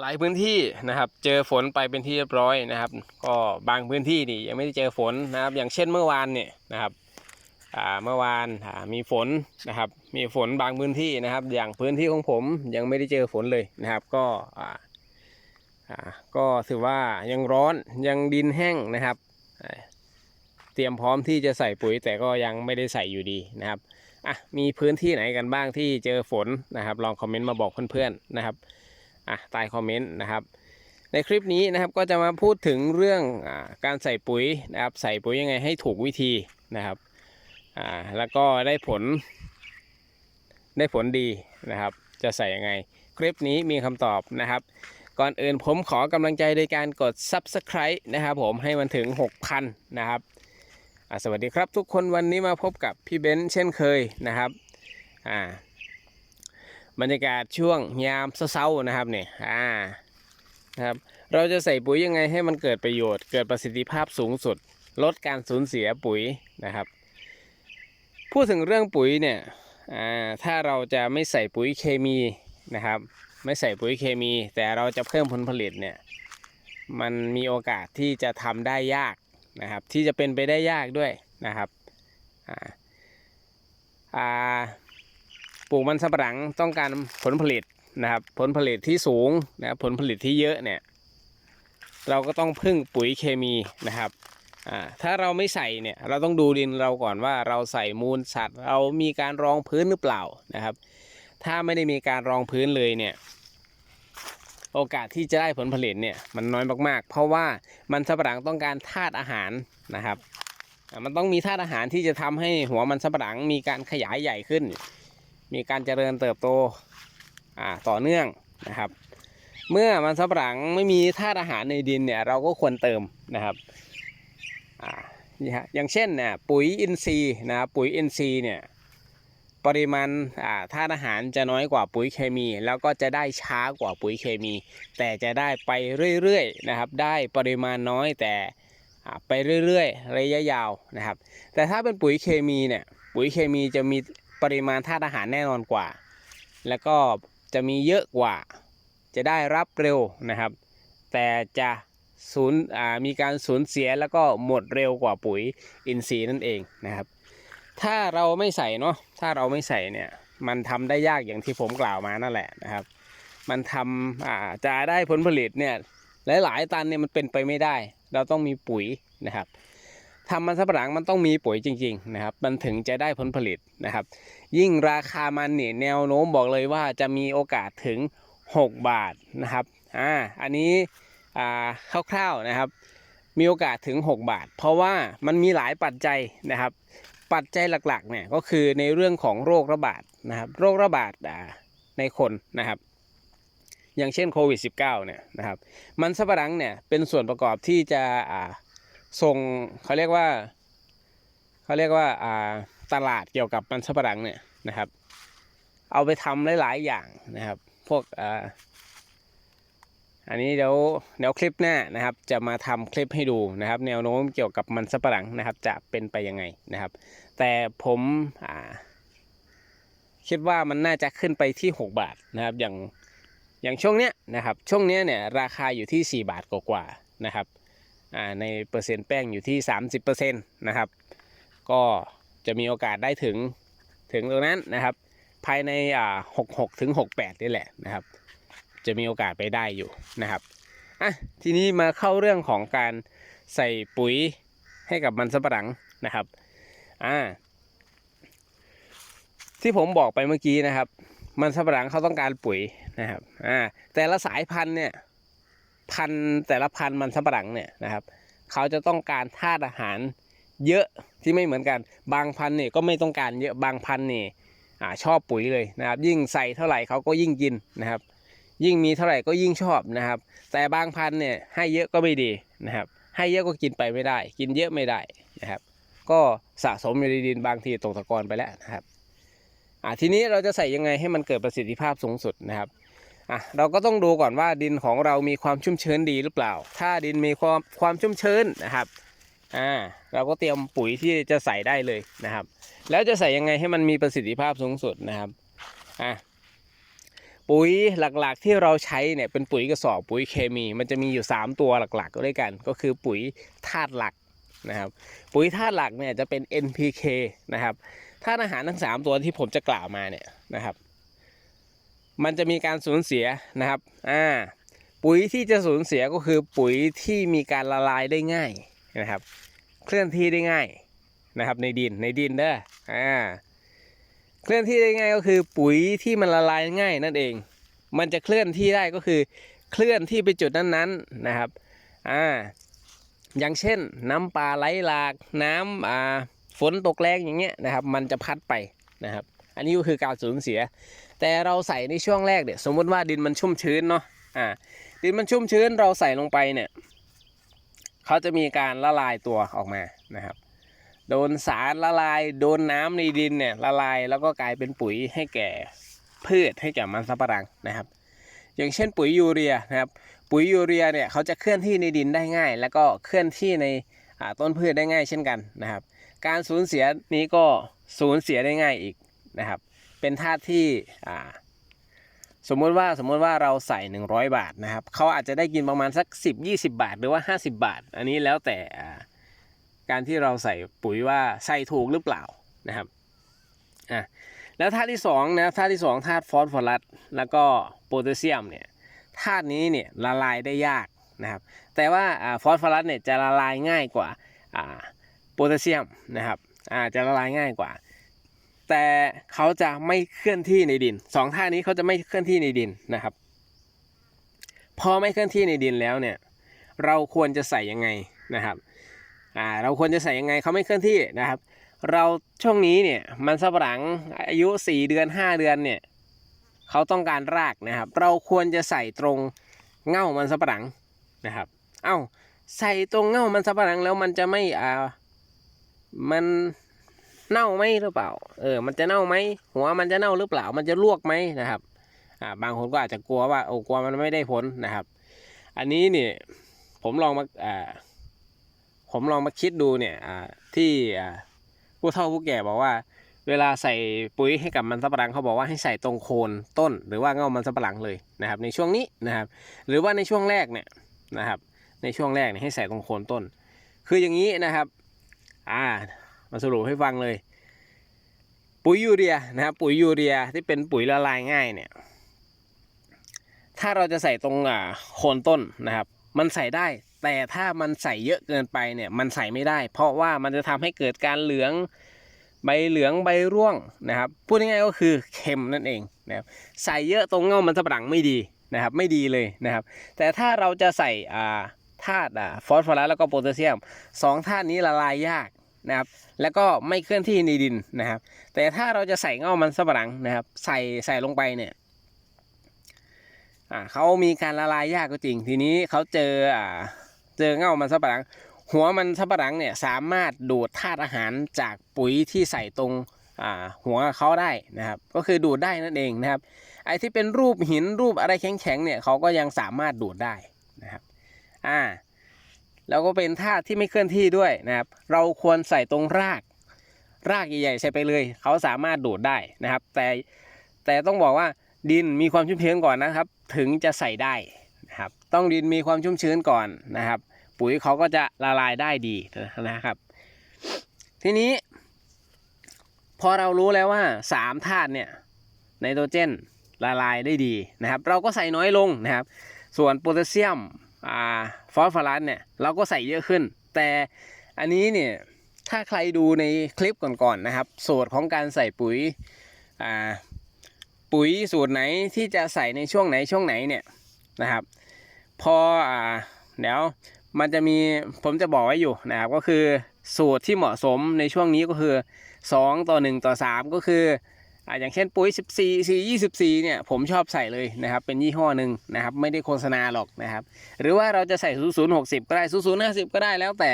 หลายพื้นที่นะครับ เจอฝนไปเป็นที่เรียบร้อยนะครับ ก็บางพื้นที่นี่ยังไม่ได้เจอฝนนะครับ อย่างเช่นเมื่อวานเนี่ยนะครับเมื่อวานมีฝนนะครับ มีฝนบางพื้นที่นะครับ อย่างพื้นที่ของผมยังไม่ได้เจอฝนเลยนะครับ ก็ก็ถือว่ายังร้อนยังดินแห้งนะครับ เตรียมพร้อมที่จะใส่ปุ๋ยแต่ก็ยังไม่ได้ใส่อยู่ดีนะครับอะมีพื้นที่ไหนกันบ้างที่เจอฝนนะครับ ลองคอมเมนต์มาบอกเพื่อนๆนะครับ อะใต้คอมเมนต์นะครับ ในคลิปนี้นะครับก็จะมาพูดถึงเรื่องอการใส่ปุ๋ยนะครับ ใส่ปุ๋ยยังไงให้ถูกวิธีนะครับอ่าแล้วก็ได้ผล ได้ผลดีนะครับ จะใส่ยังไง คลิปนี้มีคำตอบนะครับ ก่อนอื่นผมขอกำลังใจโดยการกด Subscribe นะครับ ผมให้มันถึง 6,000 นะครับอ่าสวัสดีครับทุกคนวันนี้มาพบกับพี่เบนซ์เช่นเคยนะครับอ่า บรรยากาศช่วงยามเช้าๆนะครับเนี่ยอ่านะครับเราจะใส่ปุ๋ยยังไงให้มันเกิดประโยชน์ เกิดประสิทธิภาพสูงสุด ลดการสูญเสียปุ๋ยนะครับ พูดถึงเรื่องปุ๋ยเนี่ยอ่าถ้าเราจะไม่ใส่ปุ๋ยเคมีนะครับ ไม่ใส่ปุ๋ยเคมี แต่เราจะเพิ่มผลผลิตเนี่ยมันมีโอกาสที่จะทำได้ยากนะครับ ที่จะเป็นไปได้ยากด้วยนะครับอ่าอ่า ปลูกมันสำปะหลังต้องการผลผลิตนะครับ ผลผลิตที่สูงนะผลผลิตที่เยอะเนี่ยเราก็ต้องพึ่งปุ๋ยเคมีนะครับอ่าถ้าเราไม่ใส่เนี่ยเราต้องดูดินเราก่อนว่าเราใส่มูลสัตว์ เรามีการรองพื้นหรือเปล่านะครับ ถ้าไม่ได้มีการรองพื้นเลยเนี่ยโอกาสที่จะได้ผลผลิตเนี่ยมันน้อยมากๆ เพราะว่ามันสำปะหลังต้องการธาตุอาหารนะครับอ่ามันต้องมีธาตุอาหารที่จะทำให้หัวมันสำปะหลังมีการขยายใหญ่ขึ้น มีการเจริญเติบโตอ่าต่อเนื่องนะครับ เมื่อมันสำปะหลังไม่มีธาตุอาหารในดินเนี่ยเราก็ควรเติมนะครับอ่าอย่างเช่นเนี่ยปุ๋ยอินทรีย์นะครับปุ๋ยอินทรีย์เนี่ยปริมาณอ่าธาตุอาหารจะน้อยกว่าปุ๋ยเคมี แล้วก็จะได้ช้ากว่าปุ๋ยเคมี แต่จะได้ไปเรื่อยๆนะครับ ได้ปริมาณน้อยแต่ไปเรื่อยๆ ระยะยาวนะครับ แต่ถ้าเป็นปุ๋ยเคมีเนี่ยปุ๋ยเคมีจะมี ปริมาณธาตุอาหารแน่นอนกว่า แล้วก็จะมีเยอะกว่า จะได้รับเร็วนะครับ แต่จะสูญมีการสูญเสียแล้วก็หมดเร็วกว่าปุ๋ยอินทรีย์นั่นเองนะครับ ถ้าเราไม่ใส่เนาะถ้าเราไม่ใส่เนี่ยมันทำได้ยากอย่างที่ผมกล่าวมานั่นแหละนะครับ มันทำจะได้ผลผลิตเนี่ยหลายๆตันเนี่ยมันเป็นไปไม่ได้ เราต้องมีปุ๋ยนะครับ ทำมันสำปะหลังมันต้องมีปุ๋ยจริงๆนะครับ มันถึงจะได้ผลผลิตนะครับ ยิ่งราคามันเนี่ยแนวโน้มบอกเลยว่าจะมีโอกาสถึง 6 บาทนะครับ อ่า อันนี้อ่าคร่าวๆนะครับ มีโอกาสถึง 6 บาท เพราะว่ามันมีหลายปัจจัยนะครับ ปัจจัยหลักๆเนี่ยก็คือในเรื่องของโรคระบาดนะครับ โรคระบาดอ่าในคนนะครับอย่างเช่นโควิด -19 เนี่ยนะครับ มันสำปะหลังเนี่ยเป็นส่วนประกอบที่จะอ่า ส่งเขาเรียกว่าเขาเรียกว่าอ่าตลาดเกี่ยวกับมันสำปะหลังเนี่ยนะครับ เอาไปทำหลาย ๆ อย่างนะครับ พวกอ่าอันนี้เดี๋ยวเดี๋ยวคลิปหน้านะครับ จะมาทำคลิปให้ดูนะครับ แนวโน้มเกี่ยวกับมันสำปะหลังนะครับ จะเป็นไปยังไงนะครับ แต่ผมอ่าคิดว่ามันน่าจะขึ้นไปที่ 6 บาทนะครับ อย่างอย่างช่วงเนี้ยนะครับ ช่วงเนี้ยเนี่ยราคาอยู่ที่ 4 บาทกว่าๆนะครับ ในเปอร์เซ็นต์แป้งอยู่ที่ 30%นะครับ ก็จะมีโอกาสได้ถึงถึงตรงนั้นนะครับ ภายในอ่า66ถึง68นี่แหละนะครับ จะมีโอกาสไปได้อยู่นะครับอะทีนี้มาเข้าเรื่องของการใส่ปุ๋ยให้กับมันสำปะหลังนะครับอ่าที่ผมบอกไปเมื่อกี้นะครับ มันสำปะหลังเขาต้องการปุ๋ยนะครับอ่าแต่ละสายพันธุ์เนี่ย พันธุ์แต่ละพันธุ์มันสำปะหลังเนี่ยนะครับ เขาจะต้องการธาตุอาหารเยอะที่ไม่เหมือนกัน บางพันธุ์เนี่ยก็ไม่ต้องการเยอะบางพันธุ์เนี่ยอชอบปุ๋ยเลยนะครับ ยิ่งใส่เท่าไหร่เขาก็ยิ่งกินนะครับ ยิ่งมีเท่าไหร่ก็ยิ่งชอบนะครับ แต่บางพันธุ์เนี่ยให้เยอะก็ไม่ดีนะครับ ให้เยอะก็กินไปไม่ได้ กินเยอะไม่ได้นะครับ ก็สะสมอยู่ในดินบางทีตกตะกอนไปแล้วนะครับทีนี้เราจะใส่ยังไงให้มันเกิดประสิทธิภาพสูงสุดนะครับ อะเราก็ต้องดูก่อนว่าดินของเรามีความชุ่มชื้นดีหรือเปล่า ถ้าดินมีความความชุ่มชื้นนะครับอ่าเราก็เตรียมปุ๋ยที่จะใส่ได้เลยนะครับ แล้วจะใส่ยังไงให้มันมีประสิทธิภาพสูงสุดนะครับอะปุ๋ยหลักๆที่เราใช้เนี่ยเป็นปุ๋ยกระสอบปุ๋ยเคมี มันจะมีอยู่ 3 ตัวหลักๆก็ด้วยกัน ก็คือปุ๋ยธาตุหลักนะครับปุ๋ยธาตุหลักเนี่ยจะเป็น NPK นะครับธาตุอาหารทั้ง 3 ตัวที่ผมจะกล่าวมาเนี่ยนะครับ มันจะมีการสูญเสียนะครับอ่าปุ๋ยที่จะสูญเสียก็คือปุ๋ยที่มีการละลายได้ง่ายนะครับ เคลื่อนที่ได้ง่ายนะครับในดินในดินเด้ออ่าเคลื่อนที่ได้ง่ายก็คือปุ๋ยที่มันละลายง่ายนั่นเอง มันจะเคลื่อนที่ได้ก็คือเคลื่อนที่ไปจุดนั้นๆนะครับอ่าอย่างเช่น น้ำป่าไหลหลากน้ำอ่าฝนตกแรงอย่างเงี้ยนะครับ มันจะพัดไปนะครับ อันนี้ก็คือการสูญเสีย แต่เราใส่ในช่วงแรกเนี่ยสมมุติว่าดินมันชุ่มชื้นเนาะอ่าดินมันชุ่มชื้นเราใส่ลงไปเนี่ยเขาจะมีการละลายตัวออกมานะครับ โดนสารละลายโดนน้ำในดินเนี่ยละลายแล้วก็กลายเป็นปุ๋ยให้แก่พืชให้แก่มันสำปะหลังนะครับ อย่างเช่นปุ๋ยยูเรียนะครับปุ๋ยยูเรียเนี่ยเขาจะเคลื่อนที่ในดินได้ง่าย แล้วก็เคลื่อนที่ในต้นพืชได้ง่ายเช่นกันนะครับ การสูญเสียนี้ก็สูญเสียได้ง่ายอีก นะครับ เป็นธาตุที่อ่าสมมุติว่าสมมุติว่าเราใส่ 100 บาทนะครับเขาอาจจะได้กินประมาณสัก 10-20 บาท หรือว่า 50 บาท อันนี้แล้วแต่การที่เราใส่ปุ๋ยว่าใส่ถูกหรือเปล่านะครับอะแล้วธาตุที่สองนะธาตุที่สองธาตุฟอสฟอรัสแล้วก็โพแทสเซียมเนี่ยธาตุนี้เนี่ยละลายได้ยากนะครับ แต่ว่าฟอสฟอรัสเนี่ยจะละลายง่ายกว่าโพแทสเซียมนะครับจะละลายง่ายกว่า แต่เขาจะไม่เคลื่อนที่ในดินสองธานี้เขาจะไม่เคลื่อนที่ในดินนะครับ พอไม่เคลื่อนที่ในดินแล้วเนี่ย เราควรจะใส่ยังไงนะครับอ่าเราควรจะใส่ยังไงเขาไม่เคลื่อนที่นะครับ เราช่วงนี้เนี่ยมันสำปะหลังอายุ 4 เดือน 5 เดือนเนี่ยเขาต้องการรากนะครับ เราควรจะใส่ตรงเง่ามันสำปะหลังนะครับ เอ้าใส่ตรงเง่ามันสำปะหลังแล้วมันจะไม่อ่ามัน เน่าไหมหรือเปล่า เออ มันจะเน่าไหมหัวมันจะเน่าหรือเปล่า มันจะลวกไหมนะครับ อ่า บางคนก็อาจจะกลัวว่าโอ้กลัวมันไม่ได้ผลนะครับ อันนี้เนี่ยผมลองมาอ่าผมลองมาคิดดูเนี่ยอ่าที่อ่าผู้เฒ่าผู้แก่บอกว่า เวลาใส่ปุ๋ยให้กับมันสำปะหลังเขาบอกว่าให้ใส่ตรงโคนต้น หรือว่าเงามันสำปะหลังเลยนะครับ ในช่วงนี้นะครับ หรือว่าในช่วงแรกเนี่ยนะครับ ในช่วงแรกเนี่ยให้ใส่ตรงโคนต้น คืออย่างนี้นะครับ อ่า มาสรุปให้ฟังเลย ปุ๋ยยูเรียนะครับปุ๋ยยูเรียที่เป็นปุ๋ยละลายง่ายเนี่ยถ้าเราจะใส่ตรงโคนต้นนะครับ มันใส่ได้ แต่ถ้ามันใส่เยอะเกินไปเนี่ยมันใส่ไม่ได้ เพราะว่ามันจะทำให้เกิดการเหลืองใบเหลืองใบร่วงนะครับพูดง่ายๆก็คือเค็มนั่นเองนะครับใส่เยอะตรงเงามันสะหลังไม่ดีนะครับ ไม่ดีเลยนะครับ แต่ถ้าเราจะใส่ธาตุฟอสฟอรัสแล้วก็โพแทสเซียมสองธาตุนี้ละลายยาก นะครับแล้วก็ไม่เคลื่อนที่ในดินนะครับ แต่ถ้าเราจะใส่เงามันสำปะหลังนะครับ ใส่ใส่ลงไปเนี่ยอ่าเขามีการละลายยากก็จริง ทีนี้เขาเจออ่าเจอเงามันสับปะหลัง หัวมันสับปะหลังเนี่ยสามารถดูดธาตุอาหารจากปุ๋ยที่ใส่ตรงอ่าหัวเขาได้นะครับ ก็คือดูดได้นั่นเองนะครับ ไอ้ที่เป็นรูปหินรูปอะไรแข็งๆเนี่ยเขาก็ยังสามารถดูดได้นะครับอ่า แล้วก็เป็นธาตุที่ไม่เคลื่อนที่ด้วยนะครับ เราควรใส่ตรงราก รากใหญ่ๆใส่ไปเลย เขาสามารถดูดได้นะครับ แต่แต่ต้องบอกว่าดินมีความชุ่มชื้นก่อนนะครับ ถึงจะใส่ได้นะครับ ต้องดินมีความชุ่มชื้นก่อนนะครับ ปุ๋ยเขาก็จะละลายได้ดีนะครับ ทีนี้ พอเรารู้แล้วว่าสามธาตุเนี่ยไนโตรเจนละลายได้ดีนะครับ เราก็ใส่น้อยลงนะครับ ส่วนโพแทสเซียม ฟอสฟอรัสเนี่ยเราก็ใส่เยอะขึ้น แต่อันนี้เนี่ยถ้าใครดูในคลิปก่อนๆนะครับ สูตรของการใส่ปุ๋ยปุ๋ยสูตรไหนที่จะใส่ในช่วงไหนช่วงไหนเนี่ยนะครับ พออเดี๋ยวมันจะมีผมจะบอกไว้อยู่นะครับก็คือสูตรที่เหมาะสมในช่วงนี้ก็คือ 2 ต่อ 1 ต่อ 3 ก็คือ อ่าอย่างเช่นปุ๋ย 14 4 24 เนี่ยผมชอบใส่เลยนะครับ เป็นยี่ห้อหนึ่งนะครับ ไม่ได้โฆษณาหรอกนะครับ หรือว่าเราจะใส่00 60 ก็ได้ 00 50 ก็ได้แล้วแต่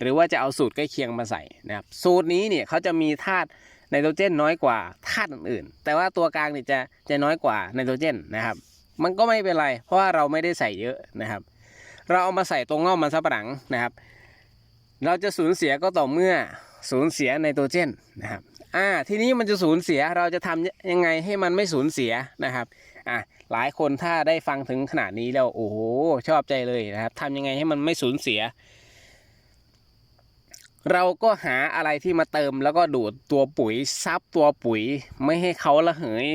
หรือว่าจะเอาสูตรใกล้เคียงมาใส่นะครับสูตรนี้เนี่ยเขาจะมีธาตุไนโตรเจนน้อยกว่าธาตุอื่นๆ แต่ว่าตัวกลางเนี่ยจะจะน้อยกว่าไนโตรเจนนะครับ มันก็ไม่เป็นไร เพราะว่าเราไม่ได้ใส่เยอะนะครับ เราเอามาใส่ตรงเง่ามันสับหลังนะครับ เราจะสูญเสียก็ต่อเมื่อ สูญเสียไนโตรเจนนะครับอ่าทีนี้มันจะสูญเสียเราจะทำยังไงให้มันไม่สูญเสียนะครับอะหลายคนถ้าได้ฟังถึงขนาดนี้แล้วโอ้โหชอบใจเลยนะครับทำยังไงให้มันไม่สูญเสีย เราก็หาอะไรที่มาเติมแล้วก็ดูดตัวปุ๋ยซับตัวปุ๋ย ไม่ให้เขาระเหย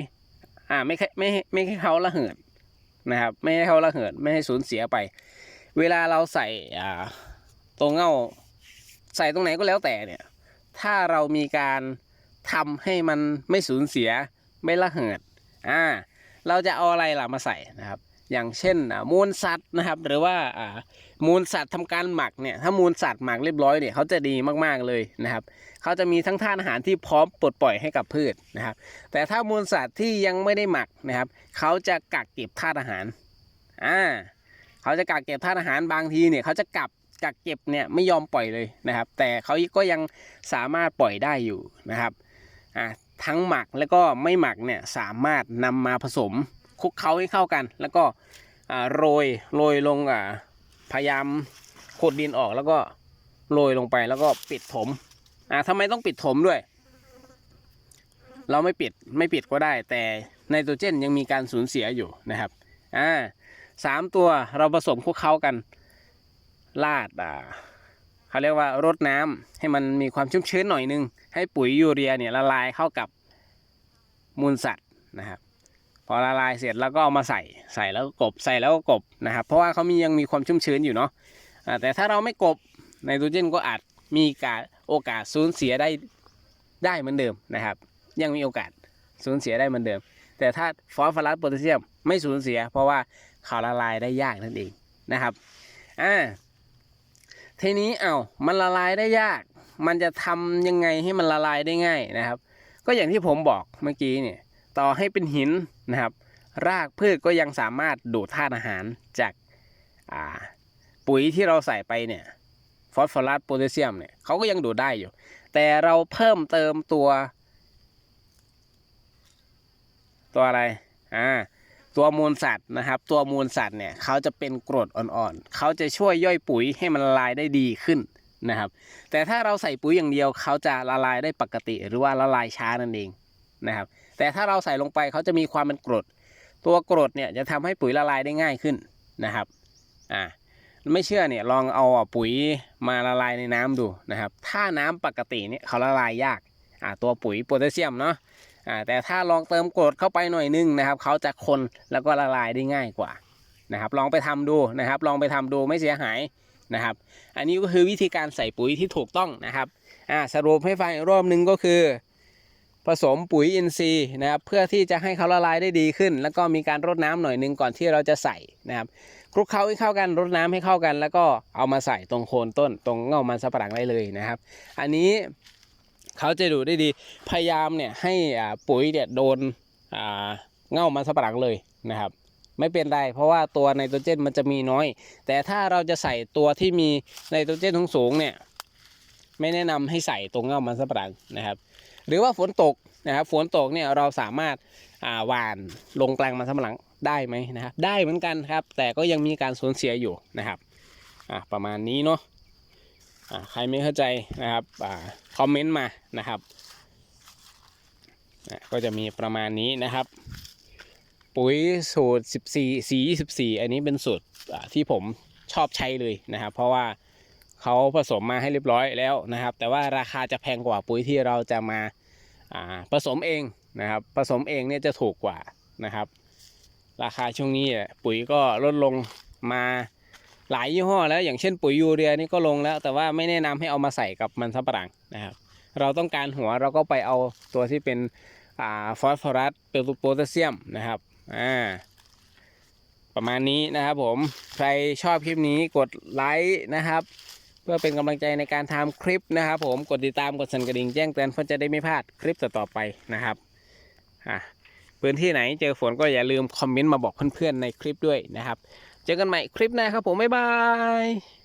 อ่าไม่ไม่ไม่ให้เขาระเหิดนะครับ ไม่ให้เขาระเหิดไม่ให้สูญเสียไป เวลาเราใส่อ่าตัวเงาใส่ตรงไหนก็แล้วแต่เนี่ย ถ้าเรามีการทำให้มันไม่สูญเสียไม่ระเหิดอ่าเราจะเอาอะไรล่ะมาใส่นะครับ อย่างเช่นมูลสัตว์นะครับ หรือว่ามูลสัตว์ทำการหมักเนี่ยถ้ามูลสัตว์หมักเรียบร้อยเนี่ยเขาจะดีมากๆเลยนะครับเขาจะมีทั้งธาตุอาหารที่พร้อมปลดปล่อยให้กับพืชนะครับ แต่ถ้ามูลสัตว์ที่ยังไม่ได้หมักนะครับเขาจะกักเก็บธาตุอาหารอ่าเขาจะกักเก็บธาตุอาหารบางทีเนี่ยเขาจะกลับ กักเก็บเนี่ยไม่ยอมปล่อยเลยนะครับ แต่เขาก็ยังสามารถปล่อยได้อยู่นะครับอ่าทั้งหมักแล้วก็ไม่หมักเนี่ยสามารถนำมาผสมคลุกเคล้าให้เข้ากัน แล้วก็อ่าโรยโรยลงอ่าพยายามขดดินออกแล้วก็โรยลงไปแล้วก็ปิดถมอ่าทำไมต้องปิดถมด้วย เราไม่ปิดไม่ปิดก็ได้ แต่ไนโตรเจนยังมีการสูญเสียอยู่นะครับอ่าสามตัวเราผสมคลุกเคล้ากัน ลาดอ่าเขาเรียกว่ารดน้ำให้มันมีความชุ่มชื้นหน่อยนึง ให้ปุ๋ยยูเรียเนี่ยละลายเข้ากับมูลสัตว์นะครับพอละลายเสร็จแล้วก็เอามาใส่ใส่แล้วก็กบใส่แล้วก็กบนะครับ เพราะว่าเขามียังมีความชุ่มชื้นอยู่เนาะแต่ถ้าเราไม่กบไนโตรเจนก็อาจมีการโอกาสสูญเสียได้ได้เหมือนเดิมนะครับ ยังมีโอกาสสูญเสียได้เหมือนเดิม แต่ถ้าฟอสฟอรัสโพแทสเซียมไม่สูญเสีย เพราะว่าเขาละลายได้ยากนั่นเองนะครับอ่า ทีนี้เอา้ามันละลายได้ยาก มันจะทำยังไงให้มันละลายได้ง่ายนะครับ ก็อย่างที่ผมบอกเมื่อกี้เนี่ยต่อให้เป็นหินนะครับ รากพืชก็ยังสามารถดูดธาตุอาหารจากาปุ๋ยที่เราใส่ไปเนี่ยฟอสฟอรัสโพแทสเซียมเนี่ยเขาก็ยังดูดได้อยู่ แต่เราเพิ่มเติมตัว ตัวอะไรอ่า ตัวมูลสัตว์นะครับ ตัวมูลสัตว์เนี่ยเขาจะเป็นกรดอ่อนๆเขาจะช่วยย่อยปุ๋ยให้มันละลายได้ดีขึ้นนะครับ แต่ถ้าเราใส่ปุ๋ยอย่างเดียวเขาจะละลายได้ปกติ หรือว่าละลายช้านั่นเองนะครับ แต่ถ้าเราใส่ลงไปเขาจะมีความเป็นกรด ตัวกรดเนี่ยจะทำให้ปุ๋ยละลายได้ง่ายขึ้นนะครับอ่าไม่เชื่อเนี่ยลองเอาปุ๋ยมาละลายในน้ำดูนะครับ ถ้าน้ำปกติเนี่ยเขาละลายยากอ่าตัวปุ๋ยโพแทสเซียมเนาะ อ่าแต่ถ้าลองเติมกรดเข้าไปหน่อยนึงนะครับเขาจะคนแล้วก็ละลายได้ง่ายกว่านะครับลองไปทำดูนะครับ ลองไปทำดูไม่เสียหายนะครับ อันนี้ก็คือวิธีการใส่ปุ๋ยที่ถูกต้องนะครับอ่าสรุปให้ฟังอีกรอบหนึงก็คือ ผสมปุ๋ยอินทรีย์นะครับเพื่อที่จะให้เขาละลายได้ดีขึ้น แล้วก็มีการรดน้ำหน่อยนึงก่อนที่เราจะใส่นะครับคลุกเคล้าให้เข้ากันรดน้ำให้เข้ากัน แล้วก็เอามาใส่ตรงโคนต้น ตรงเง่ามันสับปะหลังได้เลยนะครับ อันนี้ เขาจะดูได้ดี พยายามเนี่ยให้อ่าปุ๋ยเนี่ยโดนอ่าเง่ามันสับปะหลังเลยนะครับ ไม่เป็นไรเพราะว่าตัวไนโตรเจนมันจะมีน้อย แต่ถ้าเราจะใส่ตัวที่มีไนโตรเจนสูงเนี่ยไม่แนะนำให้ใส่ตรงเง่ามันสับปะหลังนะครับ หรือว่าฝนตกนะครับฝนตกเนี่ยเราสามารถอ่าหว่านลงกลางมันสับปะหลังได้ไหมนะครับ ได้เหมือนกันครับ แต่ก็ยังมีการสูญเสียอยู่นะครับอ่าประมาณนี้เนาะ ใครไม่เข้าใจนะครับอคอมเมนต์มานะครับก็จะมีประมาณนี้นะครับ ปุ๋ยสูตร 14 สี24 อันนี้เป็นสูตรที่ผมชอบใช้เลยนะครับ เพราะว่าเขาผสมมาให้เรียบร้อยแล้วนะครับ แต่ว่าราคาจะแพงกว่าปุ๋ยที่เราจะมาผสมเองนะครับ ผสมเองเนี่ยจะถูกกว่านะครับ ราคาช่วงนี้ปุ๋ยก็ลดลงมา หลายยี่ห้อแล้วอย่างเช่นปุ๋ยยูเรียนี่ก็ลงแล้ว แต่ว่าไม่แนะนำให้เอามาใส่กับมันสำปะหลังนะครับ เราต้องการหัวเราก็ไปเอาตัวที่เป็นอฟอสฟอรัสเปลโพแทสเซียมนะครับอ่าประมาณนี้นะครับผมใครชอบคลิปนี้กดไลค์นะครับ เพื่อเป็นกำลังใจในการทำคลิปนะครับผมกดติดตามกดสั่นกระดิ่งแจ้งเตือนเพื่อจะได้ไม่พลาดคลิปต่อๆไปนะครับอะพื้นที่ไหนเจอฝนก็อย่าลืมคอมเมนต์มาบอกเพื่อนๆในคลิปด้วยนะครับ เจอกันใหม่คลิปหน้าครับผมบ๊ายบาย